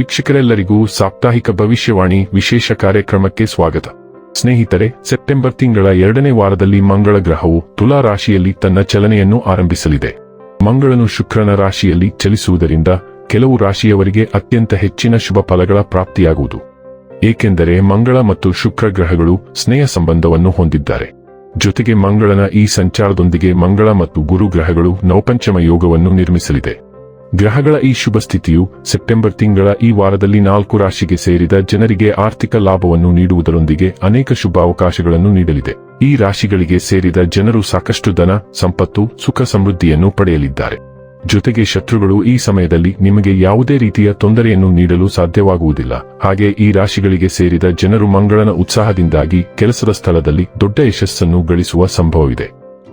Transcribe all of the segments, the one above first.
ವೀಕ್ಷಕರೆಲ್ಲರಿಗೂ ಸಾಪ್ತಾಹಿಕ ಭವಿಷ್ಯವಾಣಿ ವಿಶೇಷ ಕಾರ್ಯಕ್ರಮಕ್ಕೆ ಸ್ವಾಗತ. ಸ್ನೇಹಿತರೆ, ಸೆಪ್ಟೆಂಬರ್ ತಿಂಗಳ ಎರಡನೇ ವಾರದಲ್ಲಿ ಮಂಗಳ ಗ್ರಹವು ತುಲಾ ರಾಶಿಯಲ್ಲಿ ತನ್ನ ಚಲನೆಯನ್ನು ಆರಂಭಿಸಲಿದೆ. ಮಂಗಳನು ಶುಕ್ರನ ರಾಶಿಯಲ್ಲಿ ಚಲಿಸುವುದರಿಂದ ಕೆಲವು ರಾಶಿಯವರಿಗೆ ಅತ್ಯಂತ ಹೆಚ್ಚಿನ ಶುಭ ಫಲಗಳ ಪ್ರಾಪ್ತಿಯಾಗುವುದು. ಏಕೆಂದರೆ ಮಂಗಳ ಮತ್ತು ಶುಕ್ರ ಗ್ರಹಗಳು ಸ್ನೇಹ ಸಂಬಂಧವನ್ನು ಹೊಂದಿದ್ದಾರೆ. ಜೊತೆಗೆ ಮಂಗಳನ ಈ ಸಂಚಾರದೊಂದಿಗೆ ಮಂಗಳ ಮತ್ತು ಗುರು ಗ್ರಹಗಳು ನೌಪಂಚಮ ಯೋಗವನ್ನು ನಿರ್ಮಿಸಲಿದೆ. ಗ್ರಹಗಳ ಈ ಶುಭ ಸ್ಥಿತಿಯು ಸೆಪ್ಟೆಂಬರ್ ತಿಂಗಳ ಈ ವಾರದಲ್ಲಿ ನಾಲ್ಕು ರಾಶಿಗೆ ಸೇರಿದ ಜನರಿಗೆ ಆರ್ಥಿಕ ಲಾಭವನ್ನು ನೀಡುವುದರೊಂದಿಗೆ ಅನೇಕ ಶುಭಾವಕಾಶಗಳನ್ನು ನೀಡಲಿದೆ. ಈ ರಾಶಿಗಳಿಗೆ ಸೇರಿದ ಜನರು ಸಾಕಷ್ಟು ಧನ, ಸಂಪತ್ತು, ಸುಖ ಸಮೃದ್ಧಿಯನ್ನು ಪಡೆಯಲಿದ್ದಾರೆ. ಜೊತೆಗೆ ಶತ್ರುಗಳು ಈ ಸಮಯದಲ್ಲಿ ನಿಮಗೆ ಯಾವುದೇ ರೀತಿಯ ತೊಂದರೆಯನ್ನು ನೀಡಲು ಸಾಧ್ಯವಾಗುವುದಿಲ್ಲ. ಹಾಗೆ ಈ ರಾಶಿಗಳಿಗೆ ಸೇರಿದ ಜನರು ಮಂಗಳನ ಉತ್ಸಾಹದಿಂದಾಗಿ ಕೆಲಸದ ಸ್ಥಳದಲ್ಲಿ ದೊಡ್ಡ ಯಶಸ್ಸನ್ನು ಗಳಿಸುವ ಸಂಭವವಿದೆ.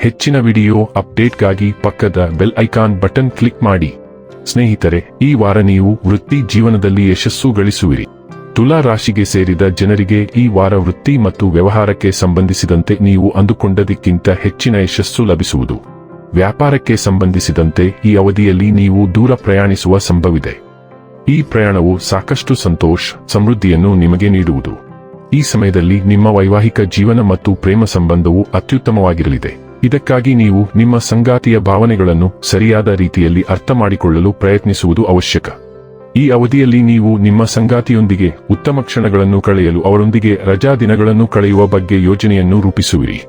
ಹೆಚ್ಚಿನ ವಿಡಿಯೋ ಅಪ್ಡೇಟ್ಗಾಗಿ ಪಕ್ಕದ ಬೆಲ್ ಐಕಾನ್ ಬಟನ್ ಕ್ಲಿಕ್ ಮಾಡಿ. ಸ್ನೇಹಿತರೆ, ಈ ವಾರ ನೀವು ವೃತ್ತಿ ಜೀವನದಲ್ಲಿ ಯಶಸ್ಸು ಗಳಿಸುವಿರಿ. ತುಲಾ ರಾಶಿಗೆ ಸೇರಿದ ಜನರಿಗೆ ಈ ವಾರ ವೃತ್ತಿ ಮತ್ತು ವ್ಯವಹಾರಕ್ಕೆ ಸಂಬಂಧಿಸಿದಂತೆ ನೀವು ಅಂದುಕೊಂಡದಕ್ಕಿಂತ ಹೆಚ್ಚಿನ ಯಶಸ್ಸು ಲಭಿಸುವುದು. ವ್ಯಾಪಾರಕ್ಕೆ ಸಂಬಂಧಿಸಿದಂತೆ ಈ ಅವಧಿಯಲ್ಲಿ ನೀವು ದೂರ ಪ್ರಯಾಣಿಸುವ ಸಂಭವಿದೆ. ಈ ಪ್ರಯಾಣವು ಸಾಕಷ್ಟು ಸಂತೋಷ, ಸಮೃದ್ಧಿಯನ್ನು ನಿಮಗೆ ನೀಡುವುದು. ಈ ಸಮಯದಲ್ಲಿ ನಿಮ್ಮ ವೈವಾಹಿಕ ಜೀವನ ಮತ್ತು ಪ್ರೇಮ ಸಂಬಂಧವು ಅತ್ಯುತ್ತಮವಾಗಿರಲಿದೆ. ಇದಕ್ಕಾಗಿ ನೀವು ನಿಮ್ಮ ಸಂಗಾತಿಯ ಭಾವನೆಗಳನ್ನು ಸರಿಯಾದ ರೀತಿಯಲ್ಲಿ ಅರ್ಥ ಮಾಡಿಕೊಳ್ಳಲು ಪ್ರಯತ್ನಿಸುವುದು ಅವಶ್ಯಕ. ಈ ಅವಧಿಯಲ್ಲಿ ನೀವು ನಿಮ್ಮ ಸಂಗಾತಿಯೊಂದಿಗೆ ಉತ್ತಮ ಕ್ಷಣಗಳನ್ನು ಕಳೆಯಲು ಅವರೊಂದಿಗೆ ರಜಾ ದಿನಗಳನ್ನು ಕಳೆಯುವ ಬಗ್ಗೆ ಯೋಜನೆಯನ್ನು ರೂಪಿಸುವಿರಿ.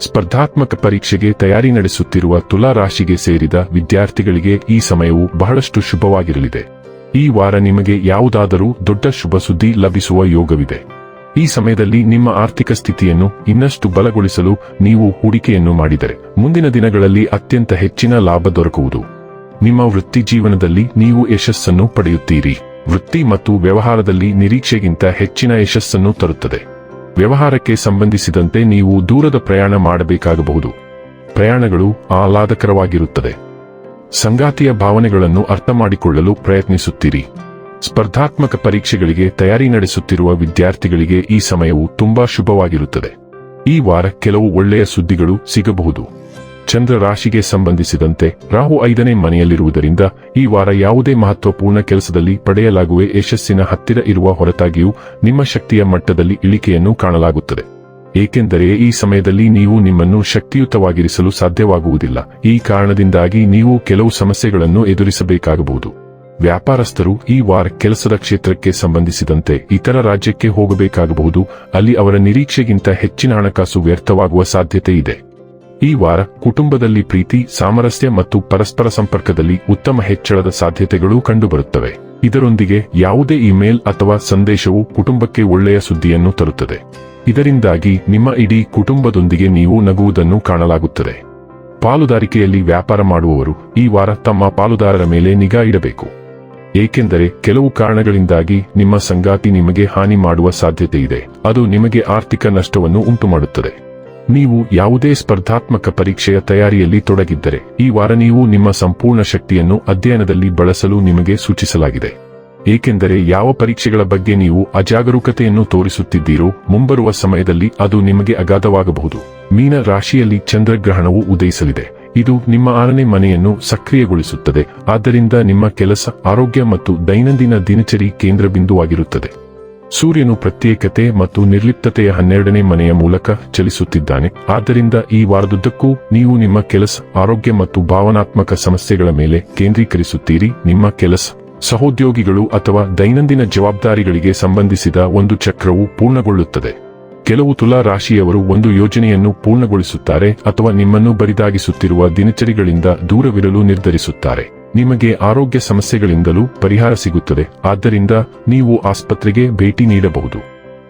ಸ್ಪರ್ಧಾತ್ಮಕ ಪರೀಕ್ಷೆಗೆ ತಯಾರಿ ನಡೆಸುತ್ತಿರುವ ತುಲಾ ರಾಶಿಗೆ ಸೇರಿದ ವಿದ್ಯಾರ್ಥಿಗಳಿಗೆ ಈ ಸಮಯವು ಬಹಳಷ್ಟು ಶುಭವಾಗಿರಲಿದೆ. ಈ ವಾರ ನಿಮಗೆ ಯಾವುದಾದರೂ ದೊಡ್ಡ ಶುಭ ಸುದ್ದಿ ಲಭಿಸುವ ಯೋಗವಿದೆ. ಈ ಸಮಯದಲ್ಲಿ ನಿಮ್ಮ ಆರ್ಥಿಕ ಸ್ಥಿತಿಯನ್ನು ಇನ್ನಷ್ಟು ಬಲಗೊಳಿಸಲು ನೀವು ಹೂಡಿಕೆಯನ್ನು ಮಾಡಿದರೆ ಮುಂದಿನ ದಿನಗಳಲ್ಲಿ ಅತ್ಯಂತ ಹೆಚ್ಚಿನ ಲಾಭ ದೊರಕುವುದು. ನಿಮ್ಮ ವೃತ್ತಿ ಜೀವನದಲ್ಲಿ ನೀವು ಯಶಸ್ಸನ್ನು ಪಡೆಯುತ್ತೀರಿ. ವೃತ್ತಿ ಮತ್ತು ವ್ಯವಹಾರದಲ್ಲಿ ನಿರೀಕ್ಷೆಗಿಂತ ಹೆಚ್ಚಿನ ಯಶಸ್ಸನ್ನು ತರುತ್ತದೆ. ವ್ಯವಹಾರಕ್ಕೆ ಸಂಬಂಧಿಸಿದಂತೆ ನೀವು ದೂರದ ಪ್ರಯಾಣ ಮಾಡಬೇಕಾಗಬಹುದು. ಪ್ರಯಾಣಗಳು ಆಹ್ಲಾದಕರವಾಗಿರುತ್ತದೆ. ಸಂಗಾತಿಯ ಭಾವನೆಗಳನ್ನು ಅರ್ಥ ಮಾಡಿಕೊಳ್ಳಲು ಪ್ರಯತ್ನಿಸುತ್ತೀರಿ. ಸ್ಪರ್ಧಾತ್ಮಕ ಪರೀಕ್ಷೆಗಳಿಗೆ ತಯಾರಿ ನಡೆಸುತ್ತಿರುವ ವಿದ್ಯಾರ್ಥಿಗಳಿಗೆ ಈ ಸಮಯವು ತುಂಬಾ ಶುಭವಾಗಿರುತ್ತದೆ. ಈ ವಾರ ಕೆಲವು ಒಳ್ಳೆಯ ಸುದ್ದಿಗಳು ಸಿಗಬಹುದು. ಚಂದ್ರ ರಾಶಿಗೆ ಸಂಬಂಧಿಸಿದಂತೆ ರಾಹು ಐದನೇ ಮನೆಯಲ್ಲಿರುವುದರಿಂದ ಈ ವಾರ ಯಾವುದೇ ಮಹತ್ವಪೂರ್ಣ ಕೆಲಸದಲ್ಲಿ ಪಡೆಯಲಾಗುವ ಯಶಸ್ಸಿನ ಹತ್ತಿರ ಇರುವ ಹೊರತಾಗಿಯೂ ನಿಮ್ಮ ಶಕ್ತಿಯ ಮಟ್ಟದಲ್ಲಿ ಇಳಿಕೆಯನ್ನು ಕಾಣಲಾಗುತ್ತದೆ. ಏಕೆಂದರೆ ಈ ಸಮಯದಲ್ಲಿ ನೀವು ನಿಮ್ಮನ್ನು ಶಕ್ತಿಯುತವಾಗಿರಿಸಲು ಸಾಧ್ಯವಾಗುವುದಿಲ್ಲ. ಈ ಕಾರಣದಿಂದಾಗಿ ನೀವು ಕೆಲವು ಸಮಸ್ಯೆಗಳನ್ನು ಎದುರಿಸಬೇಕಾಗಬಹುದು. ವ್ಯಾಪಾರಸ್ಥರು ಈ ವಾರ ಕೆಲಸದ ಕ್ಷೇತ್ರಕ್ಕೆ ಸಂಬಂಧಿಸಿದಂತೆ ಇತರ ರಾಜ್ಯಕ್ಕೆ ಹೋಗಬೇಕಾಗಬಹುದು. ಅಲ್ಲಿ ಅವರ ನಿರೀಕ್ಷೆಗಿಂತ ಹೆಚ್ಚಿನ ಹಣಕಾಸು ವ್ಯರ್ಥವಾಗುವ ಸಾಧ್ಯತೆ ಇದೆ. ಈ ವಾರ ಕುಟುಂಬದಲ್ಲಿ ಪ್ರೀತಿ, ಸಾಮರಸ್ಯ ಮತ್ತು ಪರಸ್ಪರ ಸಂಪರ್ಕದಲ್ಲಿ ಉತ್ತಮ ಹೆಚ್ಚಳದ ಸಾಧ್ಯತೆಗಳು ಕಂಡುಬರುತ್ತವೆ. ಇದರೊಂದಿಗೆ ಯಾವುದೇ ಇಮೇಲ್ ಅಥವಾ ಸಂದೇಶವು ಕುಟುಂಬಕ್ಕೆ ಒಳ್ಳೆಯ ಸುದ್ದಿಯನ್ನು ತರುತ್ತದೆ. ಇದರಿಂದಾಗಿ ನಿಮ್ಮ ಇಡೀ ಕುಟುಂಬದೊಂದಿಗೆ ನೀವು ನಗುವುದನ್ನು ಕಾಣಲಾಗುತ್ತದೆ. ಪಾಲುದಾರಿಕೆಯಲ್ಲಿ ವ್ಯಾಪಾರ ಮಾಡುವವರು ಈ ವಾರ ತಮ್ಮ ಪಾಲುದಾರರ ಮೇಲೆ ನಿಗಾ ಇಡಬೇಕು. ಏಕೆಂದರೆ ಕೆಲವು ಕಾರಣಗಳಿಂದಾಗಿ ನಿಮ್ಮ ಸಂಗಾತಿ ನಿಮಗೆ ಹಾನಿ ಮಾಡುವ ಸಾಧ್ಯತೆ ಇದೆ ಅದು ನಿಮಗೆ ಆರ್ಥಿಕ ನಷ್ಟವನ್ನು ಉಂಟುಮಾಡುತ್ತದೆ. ನೀವು ಯಾವುದೇ ಸ್ಪರ್ಧಾತ್ಮಕ ಪರೀಕ್ಷೆಯ ತಯಾರಿಯಲ್ಲಿ ತೊಡಗಿದ್ದರೆ, ಈ ವಾರ ನೀವು ನಿಮ್ಮ ಸಂಪೂರ್ಣ ಶಕ್ತಿಯನ್ನು ಅಧ್ಯಯನದಲ್ಲಿ ಬಳಸಲು ನಿಮಗೆ ಸೂಚಿಸಲಾಗಿದೆ. ಏಕೆಂದರೆ ಯಾವ ಪರೀಕ್ಷೆಗಳ ಬಗ್ಗೆ ನೀವು ಅಜಾಗರೂಕತೆಯನ್ನು ತೋರಿಸುತ್ತಿದ್ದೀರೋ, ಮುಂಬರುವ ಸಮಯದಲ್ಲಿ ಅದು ನಿಮಗೆ ಅಗಾಧವಾಗಬಹುದು. ಮೀನ ರಾಶಿಯಲ್ಲಿ ಚಂದ್ರಗ್ರಹಣವು ಉದಯಿಸಲಿದೆ. ಇದು ನಿಮ್ಮ ಆರನೇ ಮನೆಯನ್ನು ಸಕ್ರಿಯಗೊಳಿಸುತ್ತದೆ. ಆದ್ದರಿಂದ ನಿಮ್ಮ ಕೆಲಸ ಆರೋಗ್ಯ ಮತ್ತು ದೈನಂದಿನ ದಿನಚರಿ ಕೇಂದ್ರ ಬಿಂದುವಾಗಿರುತ್ತದೆ ಸೂರ್ಯನು ಪ್ರತ್ಯೇಕತೆ ಮತ್ತು ನಿರ್ಲಿಪ್ತತೆಯ ಹನ್ನೆರಡನೇ ಮನೆಯ ಮೂಲಕ ಚಲಿಸುತ್ತಿದ್ದಾನೆ. ಆದ್ದರಿಂದ ಈ ವಾರದುದ್ದಕ್ಕೂ ನೀವು ನಿಮ್ಮ ಕೆಲಸ ಆರೋಗ್ಯ ಮತ್ತು ಭಾವನಾತ್ಮಕ ಸಮಸ್ಯೆಗಳ ಮೇಲೆ ಕೇಂದ್ರೀಕರಿಸುತ್ತೀರಿ. ನಿಮ್ಮ ಕೆಲಸ ಸಹೋದ್ಯೋಗಿಗಳು ಅಥವಾ ದೈನಂದಿನ ಜವಾಬ್ದಾರಿಗಳಿಗೆ ಸಂಬಂಧಿಸಿದ ಒಂದು ಚಕ್ರವು ಪೂರ್ಣಗೊಳ್ಳುತ್ತದೆ. ಕೆಲವು ತುಲಾ ರಾಶಿಯವರು ಒಂದು ಯೋಜನೆಯನ್ನು ಪೂರ್ಣಗೊಳಿಸುತ್ತಾರೆ ಅಥವಾ ನಿಮ್ಮನ್ನು ಬರಿದಾಗಿಸುತ್ತಿರುವ ದಿನಚರಿಗಳಿಂದ ದೂರವಿರಲು ನಿರ್ಧರಿಸುತ್ತಾರೆ. ನಿಮಗೆ ಆರೋಗ್ಯ ಸಮಸ್ಯೆಗಳಿಂದಲೂ ಪರಿಹಾರ ಸಿಗುತ್ತದೆ. ಆದ್ದರಿಂದ ನೀವು ಆಸ್ಪತ್ರೆಗೆ ಭೇಟಿ ನೀಡಬಹುದು.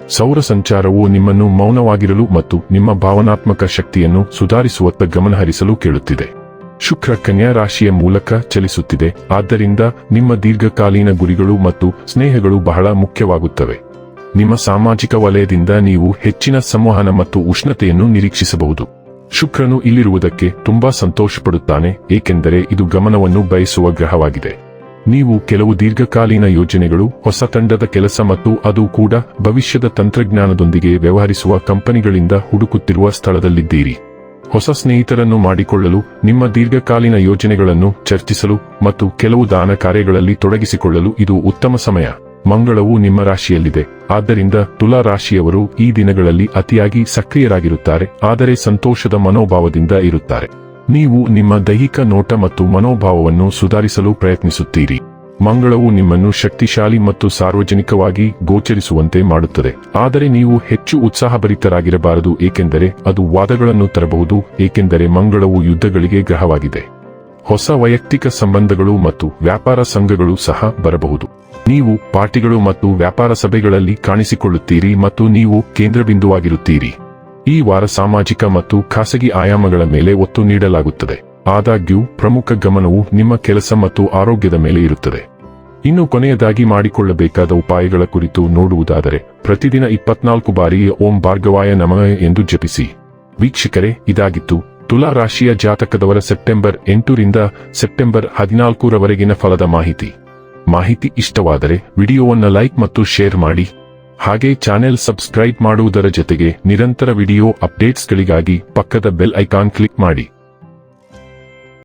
ಸೌರ ಸಂಚಾರವು ನಿಮ್ಮನ್ನು ಮೌನವಾಗಿರಲು ಮತ್ತು ನಿಮ್ಮ ಭಾವನಾತ್ಮಕ ಶಕ್ತಿಯನ್ನು ಸುಧಾರಿಸುವತ್ತ ಗಮನಹರಿಸಲು ಕೇಳುತ್ತಿದೆ. ಶುಕ್ರ ಕನ್ಯಾ ರಾಶಿಯ ಮೂಲಕ ಚಲಿಸುತ್ತಿದೆ. ಆದ್ದರಿಂದ ನಿಮ್ಮ ದೀರ್ಘಕಾಲೀನ ಗುರಿಗಳು ಮತ್ತು ಸ್ನೇಹಗಳು ಬಹಳ ಮುಖ್ಯವಾಗುತ್ತವೆ. ನಿಮ್ಮ ಸಾಮಾಜಿಕ ವಲಯದಿಂದ ನೀವು ಹೆಚ್ಚಿನ ಸಂವಹನ ಮತ್ತು ಉಷ್ಣತೆಯನ್ನು ನಿರೀಕ್ಷಿಸಬಹುದು. ಶುಕ್ರನು ಇಲ್ಲಿರುವುದಕ್ಕೆ ತುಂಬಾ ಸಂತೋಷಪಡುತ್ತಾನೆ, ಏಕೆಂದರೆ ಇದು ಗಮನವನ್ನು ಬಯಸುವ ಗ್ರಹವಾಗಿದೆ. ನೀವು ಕೆಲವು ದೀರ್ಘಕಾಲೀನ ಯೋಜನೆಗಳು, ಹೊಸ ತಂಡದ ಕೆಲಸ ಮತ್ತು ಅದು ಕೂಡ ಭವಿಷ್ಯದ ತಂತ್ರಜ್ಞಾನದೊಂದಿಗೆ ವ್ಯವಹರಿಸುವ ಕಂಪನಿಗಳಿಂದ ಹುಡುಕುತ್ತಿರುವ ಸ್ಥಳದಲ್ಲಿದ್ದೀರಿ. ಹೊಸ ಸ್ನೇಹಿತರನ್ನು ಮಾಡಿಕೊಳ್ಳಲು, ನಿಮ್ಮ ದೀರ್ಘಕಾಲೀನ ಯೋಜನೆಗಳನ್ನು ಚರ್ಚಿಸಲು ಮತ್ತು ಕೆಲವು ದಾನ ಕಾರ್ಯಗಳಲ್ಲಿ ತೊಡಗಿಸಿಕೊಳ್ಳಲು ಇದು ಉತ್ತಮ ಸಮಯ. ಮಂಗಳವು ನಿಮ್ಮ ರಾಶಿಯಲ್ಲಿದೆ. ಆದ್ದರಿಂದ ತುಲಾ ರಾಶಿಯವರು ಈ ದಿನಗಳಲ್ಲಿ ಅತಿಯಾಗಿ ಸಕ್ರಿಯರಾಗಿರುತ್ತಾರೆ, ಆದರೆ ಸಂತೋಷದ ಮನೋಭಾವದಿಂದ ಇರುತ್ತಾರೆ. ನೀವು ನಿಮ್ಮ ದೈಹಿಕ ನೋಟ ಮತ್ತು ಮನೋಭಾವವನ್ನು ಸುಧಾರಿಸಲು ಪ್ರಯತ್ನಿಸುತ್ತೀರಿ. ಮಂಗಳವು ನಿಮ್ಮನ್ನು ಶಕ್ತಿಶಾಲಿ ಮತ್ತು ಸಾರ್ವಜನಿಕವಾಗಿ ಗೋಚರಿಸುವಂತೆ ಮಾಡುತ್ತದೆ. ಆದರೆ ನೀವು ಹೆಚ್ಚು ಉತ್ಸಾಹಭರಿತರಾಗಿರಬಾರದು, ಏಕೆಂದರೆ ಅದು ವಾದಗಳನ್ನು ತರಬಹುದು, ಏಕೆಂದರೆ ಮಂಗಳವು ಯುದ್ಧಗಳಿಗೆ ಗ್ರಹವಾಗಿದೆ. ಹೊಸ ವೈಯಕ್ತಿಕ ಸಂಬಂಧಗಳು ಮತ್ತು ವ್ಯಾಪಾರ ಸಂಘಗಳು ಸಹ ಬರಬಹುದು. ನೀವು ಪಾರ್ಟಿಗಳು ಮತ್ತು ವ್ಯಾಪಾರ ಸಭೆಗಳಲ್ಲಿ ಕಾಣಿಸಿಕೊಳ್ಳುತ್ತೀರಿ ಮತ್ತು ನೀವು ಕೇಂದ್ರಬಿಂದುವಾಗಿರುತ್ತೀರಿ. ಈ ವಾರ ಸಾಮಾಜಿಕ ಮತ್ತು ಖಾಸಗಿ ಆಯಾಮಗಳ ಮೇಲೆ ಒತ್ತು ನೀಡಲಾಗುತ್ತದೆ. ಆದಾಗ್ಯೂ, ಪ್ರಮುಖ ಗಮನವು ನಿಮ್ಮ ಕೆಲಸ ಮತ್ತು ಆರೋಗ್ಯದ ಮೇಲೆ ಇರುತ್ತದೆ. ಇನ್ನು ಕೊನೆಯದಾಗಿ ಮಾಡಿಕೊಳ್ಳಬೇಕಾದ ಉಪಾಯಗಳ ಕುರಿತು ನೋಡುವುದಾದರೆ, ಪ್ರತಿದಿನ ಇಪ್ಪತ್ನಾಲ್ಕು ಬಾರಿ ಓಂ ಭಾರ್ಗವಾಯ ನಮಃ ಎಂದು ಜಪಿಸಿ. ವೀಕ್ಷಕರೇ, ಇದಾಗಿತ್ತು. ತುಲಾ ರಾಶಿಯ ಜಾತಕದವರ ಸೆಪ್ಟೆಂಬರ್ ಎಂಟರಿಂದ ಸೆಪ್ಟೆಂಬರ್ ಹದಿನಾಲ್ಕರವರೆಗಿನ ಫಲದ ಮಾಹಿತಿ. ಮಾಹಿತಿ ಇಷ್ಟವಾದರೆ ವಿಡಿಯೋವನ್ನು ಲೈಕ್ ಮತ್ತು ಶೇರ್ ಮಾಡಿ. ಹಾಗೆ ಚಾನೆಲ್ ಸಬ್ಸ್ಕ್ರೈಬ್ ಮಾಡುವುದರ ಜೊತೆಗೆ ನಿರಂತರ ವಿಡಿಯೋ ಅಪ್ಡೇಟ್ಸ್ಗಳಿಗಾಗಿ ಪಕ್ಕದ ಬೆಲ್ ಐಕಾನ್ ಕ್ಲಿಕ್ ಮಾಡಿ.